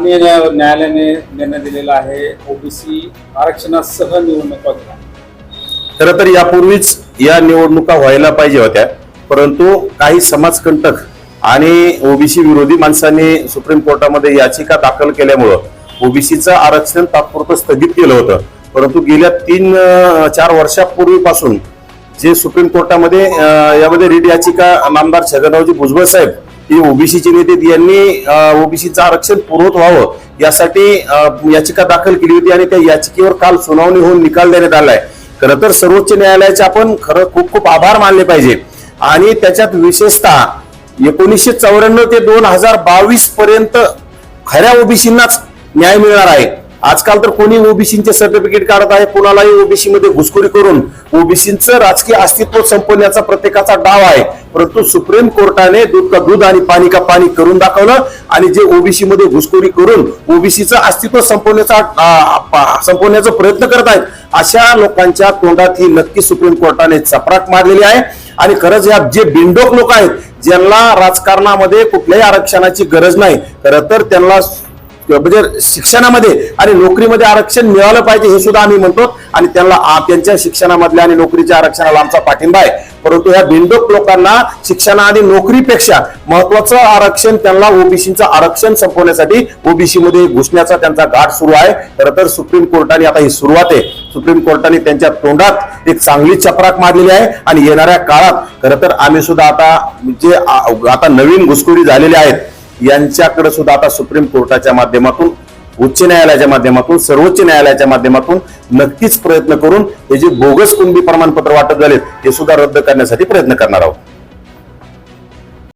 माननीय न्यायालयाने निर्णय दिलेला आहे. ओबीसी आरक्षणासह निवडणुका घ्या खरं तर यापूर्वीच या निवडणुका व्हायला पाहिजे होत्या. परंतु काही समाजकंटक आणि ओबीसी विरोधी माणसांनी सुप्रीम कोर्टामध्ये याचिका दाखल केल्यामुळं ओबीसीचं आरक्षण तात्पुरतं स्थगित केलं होतं. परंतु गेल्या तीन चार वर्षापूर्वीपासून जे सुप्रीम कोर्टामध्ये यामध्ये रीट याचिका नामदार छगनरावजी भुजबळ साहेब की ओबीसीचे नेते यांनी ओबीसीचं आरक्षण पुरवत व्हावं. यासाठी याचिका दाखल केली होती आणि त्या याचिकेवर काल सुनावणी होऊन निकाल देण्यात आलाय. खरं तर सर्वोच्च न्यायालयाचे आपण खरं खूप खूप आभार मानले पाहिजे. आणि त्याच्यात विशेषतः एकोणीसशे चौऱ्याण्णव ते दोन हजार बावीस पर्यंत खऱ्या ओबीसींनाच न्याय मिळणार आहे. आजकाल तर कोणी ओबीसीचे सर्टिफिकेट काढत आहे कोणालाही ओबीसी मध्ये घुसखोरी करून ओबीसीचं राजकीय अस्तित्व संपवण्याचा प्रत्येकाचा डाव आहे. परंतु सुप्रीम कोर्टाने दूध का दूध आणि पाणी का पाणी करून दाखवलं आणि जे ओबीसी मध्ये घुसखोरी करून ओबीसीचं अस्तित्व संपवण्याचा संपवण्याचा प्रयत्न करत आहेत अशा लोकांच्या तोंडात ही नक्की सुप्रीम कोर्टाने चपराक मारलेली आहे. आणि खरंच या जे बिंडोक लोक आहेत ज्यांना राजकारणामध्ये कुठल्याही आरक्षणाची गरज नाही. खरं तर त्यांना म्हणजे शिक्षणामध्ये आणि नोकरीमध्ये आरक्षण मिळालं पाहिजे हे सुद्धा आम्ही म्हणतो. आणि त्यांना त्यांच्या शिक्षणामधल्या आणि नोकरीच्या आरक्षणाला आमचा पाठिंबा आहे. परंतु ह्या बिंडोक लोकांना शिक्षणा आणि नोकरीपेक्षा महत्वाचं आरक्षण त्यांना ओबीसीचं आरक्षण संपवण्यासाठी ओबीसी मध्ये घुसण्याचा त्यांचा गाठ सुरू आहे. खरं तर सुप्रीम कोर्टाने आता ही सुरुवात आहे. सुप्रीम कोर्टाने त्यांच्या तोंडात एक चांगली चपराक मारलेली आहे आणि येणाऱ्या काळात खरं तर आम्ही सुद्धा आता जे आता नवीन घुसखोरी झालेले आहेत यांच्याकडे सुद्धा आता सुप्रीम कोर्टाच्या माध्यमातून उच्च न्यायालयाच्या माध्यमातून सर्वोच्च न्यायालयाच्या माध्यमातून नक्कीच प्रयत्न करून हे जे बोगस कुंभी प्रमाणपत्र वाटप झालेत ते सुद्धा रद्द करण्यासाठी प्रयत्न करणार आहोत.